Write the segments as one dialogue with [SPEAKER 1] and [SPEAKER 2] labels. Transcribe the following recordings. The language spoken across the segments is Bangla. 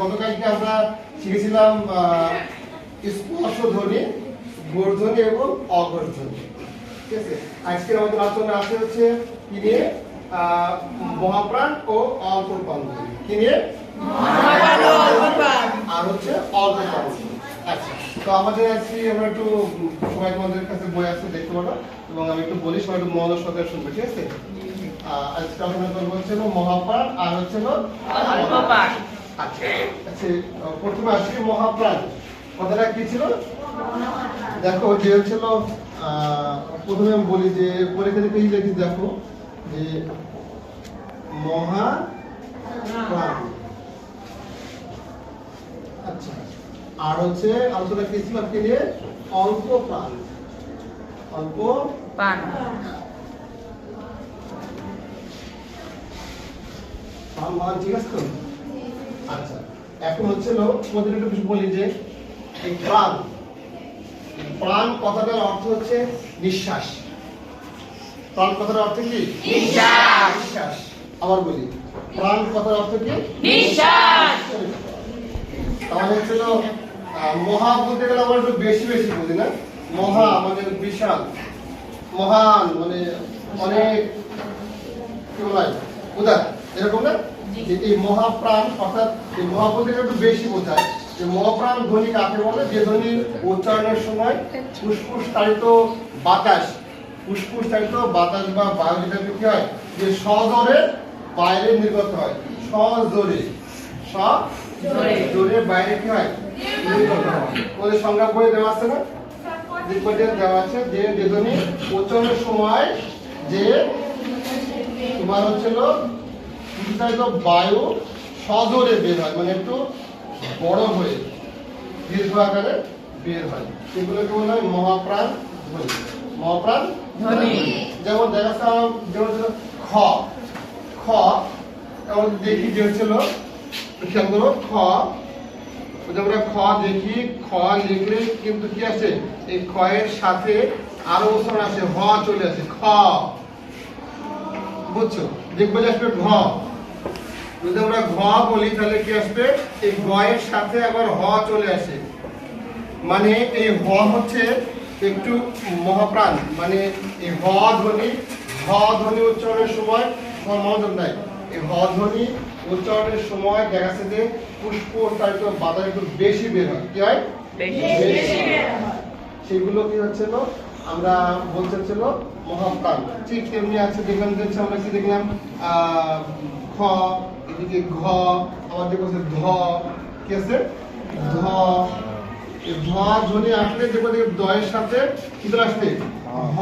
[SPEAKER 1] গতকালকে আমরা শিখেছিলাম স্পর্শ ধ্বনি গর্ধনি এবং অগর্ধনি ঠিক আছে? আজকের আমাদের আলোচনা আছে হচ্ছে কি নিয়ে? মহাপ্রাণ ও অল্প প্রাণ ধ্বনি। কি নিয়ে? আর হচ্ছে অল্প আচ্ছা তো আমাদের আজকে আমরা একটু সবাই তোমাদের কাছে বই আছে দেখতে পারো। এবং আমি একটু বলি সবাই একটু মনোযোগ সহকারে শুনবে ঠিক আছে? আজকে আলোচনা করব হচ্ছে মহাপ্রাণ আর হচ্ছে হলো আচ্ছা। আচ্ছা প্রথমে আসি মহাপ্রাণ। কথাটা কি ছিল? দেখো যে ছিল আহ, প্রথমে আমি বলি যে পরীক্ষা থেকে লিখি দেখো যে মহা প্রাণ আচ্ছা আর হচ্ছে আলোচনা কি ছিল? আজকে নিয়ে? অল্প প্রাণ অল্প
[SPEAKER 2] পান
[SPEAKER 1] প্রাণ মান ঠিক আছে তো? আচ্ছা এখন হচ্ছে লো একটু বলি যে এই প্রাণ প্রাণ কথাটার অর্থ হচ্ছে নিঃশ্বাস। প্রাণ কথার অর্থ কি?
[SPEAKER 2] নিঃশ্বাস।
[SPEAKER 1] নিঃশ্বাস। আবার বলি প্রাণ কথার অর্থ কি?
[SPEAKER 2] নিঃশ্বাস।
[SPEAKER 1] তাহলে হচ্ছিল মহা বলতে গেলে আমরা একটু বেশি বেশি বলি না? মহা মানে বিশাল মহান মানে অনেক কি বলা উদার এরকম না? এই মহাপ্রাণ, অর্থাৎ এই মহা একটু বেশি বোঝায়। যে মহাপ্রাণ ধ্বনি কাকে বলে? যে ধ্বনি উচ্চারণের সময় ফুসফুস তাড়িত বাতাস ফুসফুস তাড়িত বাতাস বা বায়ু যেটাকে কি হয়? যে সজোরে বাইরে নির্গত হয়। সজোরে। স
[SPEAKER 2] জোরে।
[SPEAKER 1] জোরে বাইরে কি হয়? নির্গত হয়। ওদের সংজ্ঞা বই দেওয়া আছে না? বিপদে দেওয়া আছে যে যে ধ্বনি উচ্চারণের সময় যে তোমার হচ্ছিল উচ্চারিত বায়ু সজোরে বের হয় মানে একটু বড় হয়ে দীর্ঘ আকারে বের হয়। সেগুলোকে বলা হয় মহাপ্রাণ ধ্বনি। মহাপ্রাণ
[SPEAKER 2] ধ্বনি।
[SPEAKER 1] যেমন দেখা আমার যেমন খ। খ যেমন দেখি যে হচ্ছিল খেয়াল করো খ। আমরা খ দেখি খ লিখলে কিন্তু কি আছে এই খ এর সাথে আরও উচ্চারণ আছে হ চলে আসে খ। বুঝছ? দেখবে যে আসবে ঘ। যদি আমরা ঘ বলি তাহলে কি আসবে? এই ঘ এর সাথে আবার হ চলে আসে। মানে এই হ হচ্ছে একটু মহাপ্রাণ। মানে এই হ ধ্বনি হ ধ্বনি উচ্চারণের সময় মনোযোগ নাই। এই হ ধ্বনি উচ্চারণের সময় দেখা যাচ্ছে যে পুষ্প তারিত বাতাস একটু বেশি বের হয়। কি হয়? সেগুলো কি হচ্ছিল আমরা বলতে ছিল মহাপ্রাণ। ঠিক তেমনি আছে যে আমরা কি দেখলাম? আহ, খ এদিকে ঘ আবার দেখব হচ্ছে ধ কি আছে? ধ। ধ ধ্বনি আসলে যে দয়ের সাথে কি চলে আসবে হ।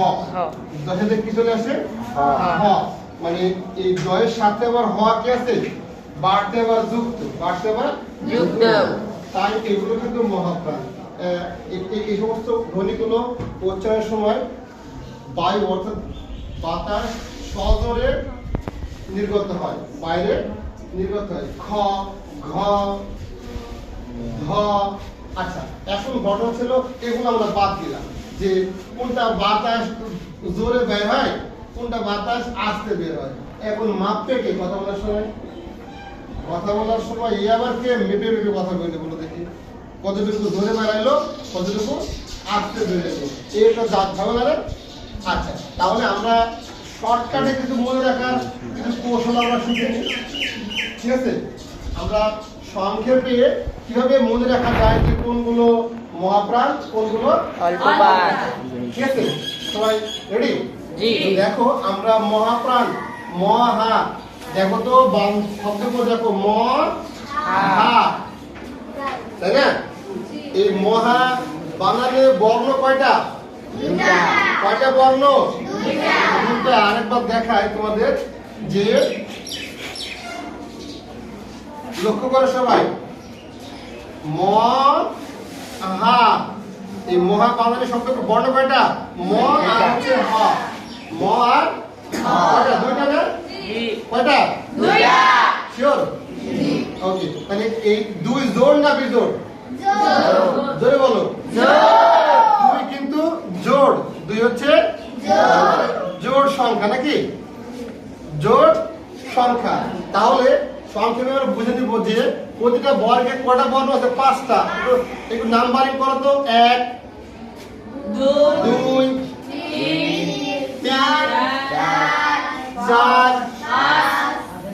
[SPEAKER 1] দয়ের সাথে কি চলে আসে? হ। মানে এই দয়ের সাথে আবার হ কি আছে? বাড়তে আবার যুক্ত বাড়তে আবার
[SPEAKER 2] যুক্ত।
[SPEAKER 1] তাই এগুলো কিন্তু মহাপ্রাণ। এই সমস্ত ধ্বনিগুলো উচ্চারণের সময় বায়ু অর্থাৎ বাতাস সজোরে নির্গত হয়। বাইরে নির্গত হয়। খ, ঘ আচ্ছা এখন ঘটনা ছিল এগুলো আমরা বাদ দিলাম যে কোনটা বাতাস জোরে বের হয়, কোনটা বাতাস আস্তে বের হয়। এখন মাপতে কে কথা বলার সময়? কথা বলার সময় এই আবার কে মেপে মেপে কথা বলতে বলো দেখি। কতটুকু ধরে বেড়াইলো, কতটুকু আস্তে বেড়াইলো। এটা দাঁত ঝামেলা আচ্ছা তাহলে আমরা শর্টকাটে কিছু মনে রাখার কিছু কৌশল আমরা শিখে নিই ঠিক আছে? আমরা সংক্ষেপে কীভাবে মনে রাখা যায় যে কোনগুলো মহাপ্রাণ কোনগুলো
[SPEAKER 2] অল্প
[SPEAKER 1] ঠিক আছে? সবাই রেডি দেখো আমরা মহাপ্রাণ মহা। দেখো তো বাম শব্দ করে দেখো ম হা। তাই না? এই মহা বাংলাতে বর্ণ কয়টা? কয়টা বর্ণ? দুটা আরেকবার দেখায় তোমাদের। যে লক্ষ্য করো সবাই। ম হা। এই মহা বাঙালি শব্দ বর্ণ কয়টা ম আর হচ্ছে হ। ম আর কয়টা? দুইটা না? কয়টা?
[SPEAKER 2] দুইটা।
[SPEAKER 1] শিওর ওকে তাহলে এই দুই জোর না বিজোড় জোরে? বলো। দুই কিন্তু জোড় দুই হচ্ছে জোড় সংখ্যা নাকি? জোড় সংখ্যা। তাহলে সংক্ষেপে আমরা বুঝে নিব যে প্রতিটা বর্গে কটা বর্ণ আছে? পাঁচটা। একটু- একটু নাম্বারিং করো তো। এক দুই তিন চার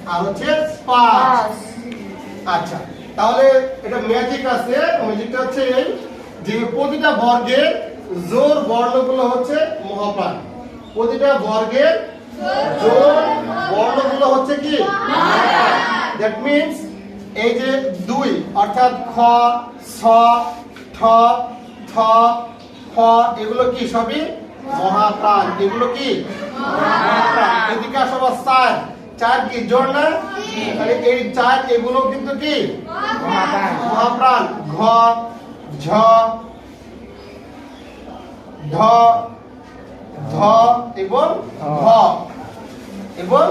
[SPEAKER 1] আর হচ্ছে পাঁচ। আচ্ছা তাহলে এটা ম্যাজিক আছে। ম্যাজিকটা হচ্ছে এই যে প্রতিটা বর্গের জোর বর্ণগুলো হচ্ছে মহাপ্রাণ। প্রতিটা বর্গের বর্ণগুলো হচ্ছে কি? দ্যাট মিন্স এই যে দুই অর্থাৎ খ ছ ঠ থ খ এগুলো কি সবই? মহাপ্রাণ। এগুলো কি? মহাপ্রাণ। এদিকে সবার চার। চার কি? জোর না? তাহলে এই চার এগুলো কিন্তু কি? মহাপ্রাণ। ঘ ঝ ঢ ধ এবং ঘ এবং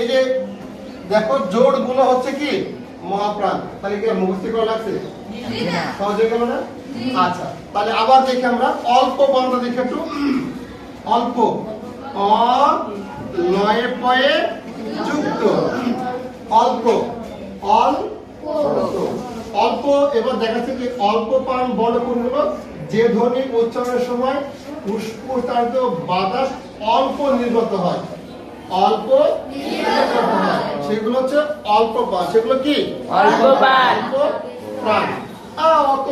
[SPEAKER 1] এই যে দেখো জোড়গুলো হচ্ছে কি? মহাপ্রাণ। তাহলে কি মুখস্থ করা লাগছে? সহজ হয়ে গেল না? আচ্ছা তাহলে আবার দেখি আমরা। অল্প বর্ণটা দেখি একটু। অল্প। অ লয়ে পয়ে যুক্ত। অল্প। অল্প অল্প এবার দেখাচ্ছে কি অল্প পান বর্ণ কোনগুলো যে ধ্বনি উচ্চারণের সময় পুষ্পতান্ত বাতাস অল্প নির্গত হয়। অল্প সেগুলো হচ্ছে অল্প পান সেগুলো কি?
[SPEAKER 2] অল্প
[SPEAKER 1] অল্প প্রাণ অত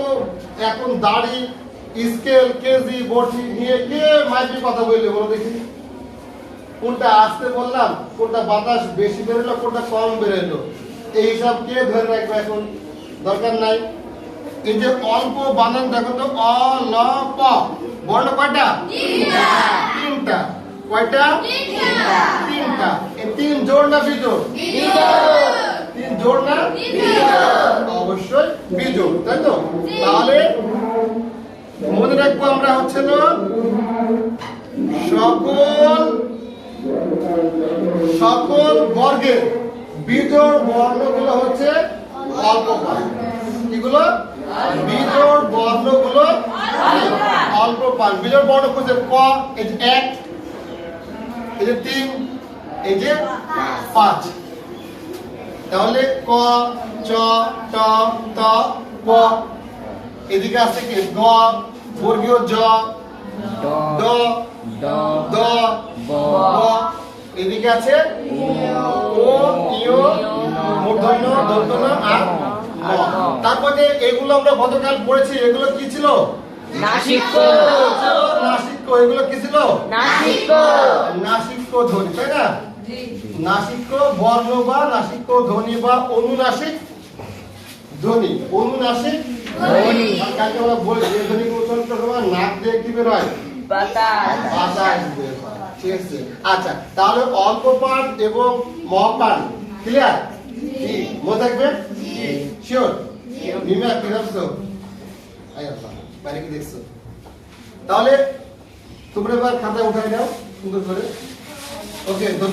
[SPEAKER 1] এখন দাড়ি স্কেল কেজি বটি নিয়ে কে মাইকে কথা বললে বলো দেখি। কোনটা আসতে বললাম কোনটা বাতাস বেশি বেরোলো কোনটা কম বেরোলো? এই হিসাব কে ধরে রাখবে এখন? দরকার নাই। এই যে অল্প বানান দেখো তো অ ল প বর্ণ কয়টা? তিনটা। কয়টা? তিনটা। তিন জোড় না বিজোড়? তিন জোড় না? অবশ্যই বিজোড় তাই তো? তাহলে মনে রাখব আমরা হচ্ছে না সকল সকল বর্গের বিজোড় বর্ণগুলো হচ্ছে অল্প এগুলো বিজোড় বর্ণগুলো অল্প পান বিজোড় বর্ণ খুঁজে ক এই যে এক এই যে তিন এই যে পাঁচ। তাহলে ক চ ট ত প। এদিকে আছে কি? গ বর্গীয় জ ড দ ব। এদিকে আছে ও ইও মূর্ধন্য দন্তন্য আর তারপরে এগুলো আমরা গতকাল পড়েছি এগুলো কি ছিল?
[SPEAKER 2] নাসিক্য।
[SPEAKER 1] নাসিক্য এগুলো কি ছিল?
[SPEAKER 2] নাসিক্য।
[SPEAKER 1] নাসিক্য ধ্বনি তাই না? নাসিক্য বর্ণ বা নাসিক্য ধ্বনি বা অনুনাসিক ধ্বনি। অনুনাসিক
[SPEAKER 2] ধ্বনি।
[SPEAKER 1] কালকে আমরা বলি যে ধ্বনি উচ্চারণ করার নাক দিয়ে কি বের হয়
[SPEAKER 2] বাতাস।
[SPEAKER 1] বাতাস বের হয়। ঠিক আছে। আচ্ছা তাহলে অল্প পান এবং মহাপান ক্লিয়ার কি মনে থাকবে? শিওর মিমা কি ভাবছ আয় আল্লাহ। বাইরে কি দেখছ। তাহলে তোমরা এবার খাতা উঠাই দাও সুন্দর করে। ওকে